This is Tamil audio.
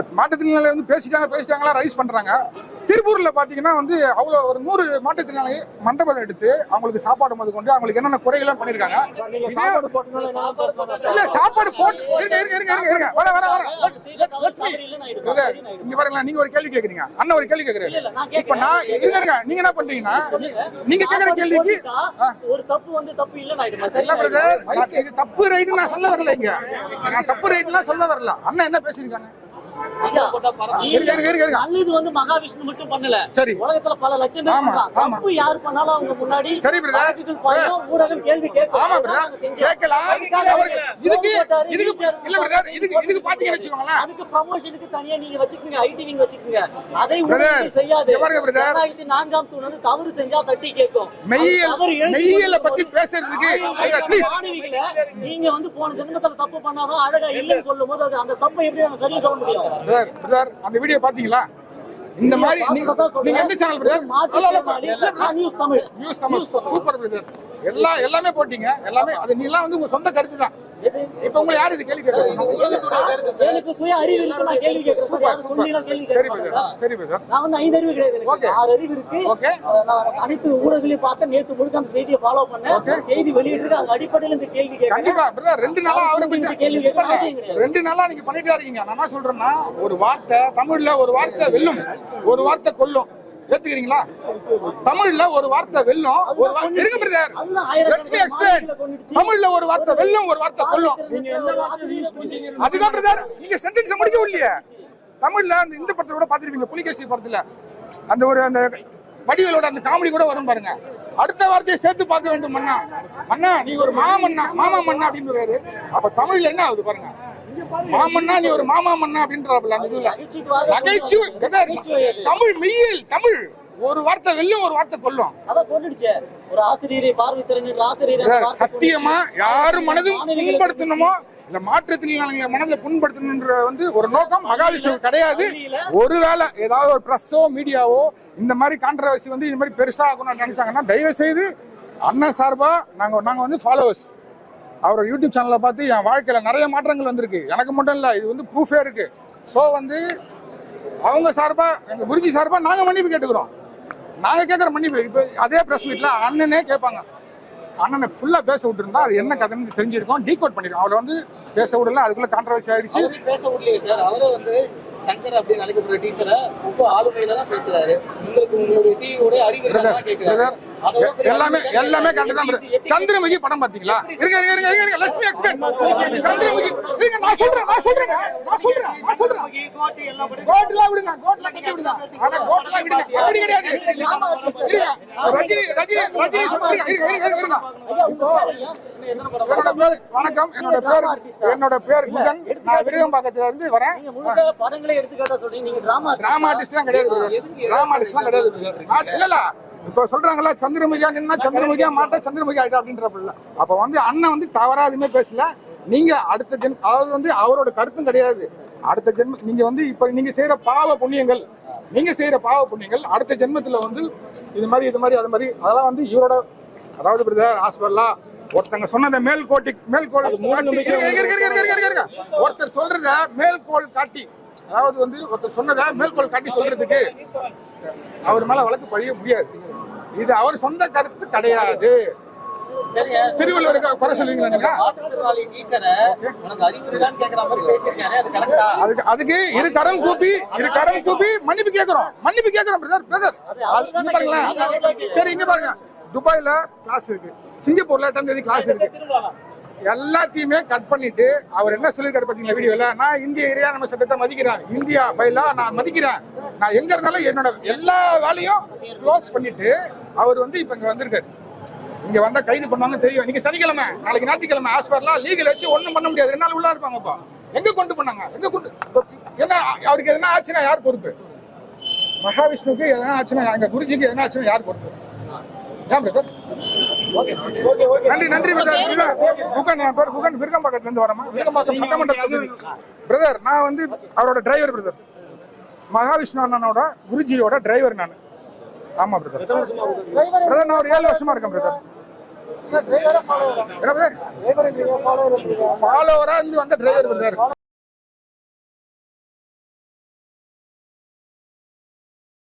இப்ப மாற்றுத்திறனாளி வந்து பேசிட்டாங்க பேசிட்டாங்களா ரைஸ் பண்றாங்க. திருப்பூர்ல பாத்தீங்கன்னா வந்து அவ்வளவு ஒரு நூறு மாற்றுத்திறனாளி மண்டபம் எடுத்து அவங்களுக்கு சாப்பாடு முதல் கொண்டு அவங்களுக்கு என்னென்ன குறைகள்லாம் பேசுவாங்க இல்ல சாப்பாடு போட்டு இருங்க இருங்க இருங்க இருங்க இருங்க. வர வர வர. இங்க பாருங்களேன் நீங்க ஒரு கேள்வி கேக்குறீங்க. அண்ணன் ஒரு கேள்வி கேக்குறாரு. இப்ப நான் இருங்க இருங்க. நீங்க என்ன பண்றீங்கன்னா நீங்க கேக்குற கேள்விக்கு. ஒரு தப்பு வந்து தப்பு இல்ல பிரதர் நான் இது தப்பு ரைட்டு நான் சொல்ல வரல இங்க. நான் தப்பு ரைட்லாம் சொல்ல வரல. அண்ணன் என்ன பேசிருக்காங்க நல்லது வந்து மகாவிஷ்ணு மட்டும் பண்ணல. சரி. உலகத்துல பல லட்சம் பேர். தப்பு யாரு பண்ணாலும் அவங்க முன்னாடி சரி, ஊடகம் கேள்வி பிரதர். கேட்கலாம். அவருக்கு- இதுக்கு போட்டாரு, இதுக்கு வீட்டுல இல்ல பிரதர் இதுக்கு இதுக்கு பாத்தீங்கன்னு வச்சுக்கோங்களேன். அதுக்கு ப்ரமோஷனுக்கு தனியா நீங்க வச்சுக்கோங்க. ஐடி நீங்க வச்சுக்கோங்க. அதை ஊடகங்கள் செய்யாது. பாருங்க, நான்காம் தூண் வந்து தவறு செஞ்சா தட்டி கேட்கும். மெய்யியலை கொண்டு பத்தி போது பேசுறதுக்கு நீங்க வந்து போன ஜென்மத்துல தப்பு பண்ணாதான் அழகா இல்லைன்னு சொல்லும் போது அது அந்த தப்பை எப்படி நம்ம சரியா சொல்ல முடியும்? பிரதர் பிரதர் அந்த வீடியோ பாத்தீங்களா இந்த மாதிரி நீங்க எந்த channel brother news Tamil. News Tamil. Super brother. எல்லா எல்லாமே போட்டீங்க. எல்லாமே அது நீ எல்லாம் வந்து உங்க சொந்த கருத்து தான். இப்ப உங்களை யாரு இது கேள்வி எனக்கு சுய அறிவு இருக்கு நான் கேள்வி கேட்கிறேன் சார் சரி நான் வந்து ஐந்து அறிவு கிடையாது. ஆறு அறிவு இருக்கு. அஹ் நான் அனைத்து ஊடகங்களையும் பார்த்தேன். நேத்து முழுக்க அந்த செய்தியை ஃபாலோ பண்ணேன். செய்தி வெளியிட்டு அந்த அடிப்படையில் இந்த கேள்வி கேட்கிறேன். கண்டிப்பா பிரதர். ரெண்டு நாளா அவரை பத்தி கேள்வி கேட்க அவசியம் கிடையாது. ரெண்டு நாளா நீங்க பண்ணிட்டே இருக்கீங்க. நான் என்ன சொல்றேன்னா ஒரு வார்த்தை தமிழ்ல ஒரு வார்த்தை வெல்லும். ஒரு வார்த்தை கொல்லும். ஏத்துக்கிறீங்களா? தமிழ்ல ஒரு வார்த்தை வெல்லும் ஒரு வார்த்தை இருங்க பிரதர் எக்ஸ்பிளைன். தமிழ்ல ஒரு வார்த்தை வெல்லும் ஒரு வார்த்தை கொல்லும். நீங்க எந்த வார்த்தை யூஸ் பண்ணீங்க அதுதான் பிரதர் நீங்க சென்டென்ஸ் முடிக்க இல்லையே. தமிழ்ல அந்த இந்த படத்துல கூட பாத்துருப்பீங்க புலிகேசி படத்துல. அந்த ஒரு அந்த வடிவேலோட அந்த காமெடி கூட வரும் பாருங்க. அடுத்த வார்த்தையை சேர்த்து பார்க்க வேண்டும் மன்னா மன்னா நீ ஒரு மாமன்னா மாமா மன்னா அப்படின்னு அப்ப தமிழ்ல என்ன ஆகுது பாருங்க? மாமன்னா நீ ஒரு மாமா மன்னா அப்படின்றாப்புல அந்த இதுல. நகைச்சுவை தமிழ் மெய்யியல் தமிழ். ஒரு வார்த்தை வெல்லும் ஒரு வார்த்தை கொல்லும். ஒரு ஆசிரியரை பார்வை திறன் ஆசிரியரை சத்தியமா கொன்னுடுச்சு. யாரு மனதும் புண்படுத்தணுமோ இல்ல மாற்றுத்திறனாளிங்க மனதை புண்படுத்தணுன்ற வந்து ஒரு நோக்கம் மகாவிஷ்ணு கிடையாது. ஒருவேளை ஏதாவது ஒரு பிரஸ்ஸோ மீடியாவோ இந்த மாதிரி கான்ட்ரவர்சி வந்து இந்த மாதிரி பெருசா ஆகணும்னு நினைச்சாங்கன்னா தயவு செய்து அண்ணன் சார்பா நாங்க நாங்க வந்து ஃபாலோவர்ஸ் அவரோட யூடியூப் சேனலை பார்த்து என் வாழ்க்கையில நிறைய மாற்றங்கள் வந்திருக்கு. எனக்கு மட்டும் இல்ல இது வந்து ப்ரூஃபே இருக்கு. ஸோ வந்து அவங்க சார்பா எங்க குருஜி சார்பா நாங்க மன்னிப்பு கேட்டுக்கிறோம். நாங்க கேட்குற மன்னிப்பு இப்போ அதே பிரஸ் மீட்ல அண்ணனே கேட்பாங்க. அண்ணனை ஃபுல்லா பேச விட்டுருந்தா அது என்ன கதைன்னு தெரிஞ்சிருக்கோம். டீகோட் பண்ணிருக்கோம். அவரை வந்து பேச விடல அதுக்குள்ள கான்ட்ரவர்சி ஆயிடுச்சு. பேச முடியலையே சார். அவரே வந்து சங்கர் அப்படின்னு அழைக்கப்படுற டீச்சரை ரொம்ப ஆளுமையில தான் பேசுறாரு. உங்களுக்கு உங்களுடைய சிஇஓட அறிவு கேட்கிறாரு எல்லாமே எல்லாமே கரெக்ட் தான் சந்திரமுகி படம் பாத்தீங்களா இருங்க இருங்க இருங்க இருங்க லட்சுமி எக்ஸ்பிளைன் சந்திரமுகி. இருங்க நான் சொல்றேன் நான் சொல்றேன் நான் சொல்றேன் நான் சொல்றேன். கோட்ல விடுங்க கோட்ல கட்டி விடுங்க. ஆனா கோட்ல விடுங்க. அப்படி கிடையாது. இருங்க. ரஜினி ரஜினி ரஜினி சொல்றீங்க இருங்க இருங்க இருங்க, வணக்கம். என்னோட பேர் என்னோட பேர் குகன். நான் விருகம்பாக்கத்துல இருந்து வரேன். படங்களே எடுத்துக்காட்டா சொல்றீங்க. நீங்க டிராமா டிராமா ஆர்டிஸ்ட்லாம் கிடையாது. டிராமா ஆர்டிஸ்ட்லாம் கிடையாது. இல்ல இல்ல. இப்ப சொல்றாங்கல்ல சந்திரமுகியா நின்னா சந்திரமுகியா மாட்ட சந்திரமுகி ஆயிட்டா அப்படின்றப்ப அப்ப வந்து அண்ணன் வந்து தவறா எதுவுமே பேசல. நீங்க அடுத்த ஜென் அதாவது வந்து அவரோட கருத்தும் கிடையாது. அடுத்த ஜென்ம நீங்க வந்து இப்ப நீங்க செய்யற பாவ புண்ணியங்கள் நீங்க செய்யற பாவ புண்ணியங்கள் அடுத்த ஜென்மத்துல வந்து இது மாதிரி இது மாதிரி அது மாதிரி அதெல்லாம் வந்து இவரோட அதாவது பிரதர் ஹாஸ்பிட்டலா ஒருத்தங்க சொன்னதை மேல்கோட்டி மேல்கோள் காட்டி- இருங்க. ஒருத்தர் சொல்றத மேல்கோள் காட்டி. அதாவது வந்து ஒருத்தர் சொன்னதை மேல்கோள் காட்டி சொல்றதுக்கு அவர் மேல வழக்கு பழிய முடியாது. இது அவர் சொந்த கருத்து கிடையாது. திருவள்ளுவருக்கு குறை சொல்லுவீங்களா அதுக்கு அதுக்கு இரு கரம் கூப்பி இரு கரம் கூப்பி மன்னிப்பு கேக்குறோம். மன்னிப்பு கேக்குறோம் பிரதர் பிரதர் பாருங்களேன். சரி இங்க பாருங்க. துபாயில் கிளாஸ் இருக்கு. சிங்கப்பூர்ல எட்டாம் தேதி கிளாஸ் இருக்கு. எல்லாத்தையுமே கட் பண்ணிட்டு அவர் என்ன சொல்லியிருக்காரு பார்த்தீங்களா வீடியோல நான் இந்திய ஏரியா நம்ம சட்டத்தை மதிக்கிறேன். இந்தியா பைலா நான் மதிக்கிறேன். நான் எங்க இருந்தாலும் என்னோட எல்லா வேலையும் க்ளோஸ் பண்ணிட்டு அவர் வந்து இப்போ இங்கே வந்திருக்காரு. இங்க வந்தா கைது பண்ணுவாங்க தெரியும். இன்னைக்கு சனிக்கிழமை நாளைக்கு ஞாயிற்றுக்கிழமை ஹாஸ்பிட்டலாம் லீகல் வச்சு ஒன்றும் பண்ண முடியாது. ரெண்டு நாள் உள்ள இருப்பாங்கப்பா எங்க கொண்டு பண்ணாங்க எங்க கொண்டு என்ன அவருக்கு எதனா ஆச்சுன்னா யார் பொறுப்பு? மகாவிஷ்ணுக்கு எதனா ஆச்சுன்னா எங்க குருஜிக்கு எதனா ஆச்சுன்னா யார் பொறுப்பு? நன்றி நன்றி பிரதர் குகன் என் பேர் குகன் விருகம்பாக்கத்துல இருந்து வரமா? விருகம்பாக்கம் சட்டமன்ற பிரதர் நான் வந்து அவரோட டிரைவர் பிரதர் மகாவிஷ்ணு அண்ணனோட குருஜியோட டிரைவர் நான். ஆமா பிரதர் பிரதர் நான் ஒரு ஏழு வருஷமா இருக்கேன் பிரதர் என்ன பிரதர் ஃபாலோவரா இருந்து வந்த டிரைவர் பிரதர்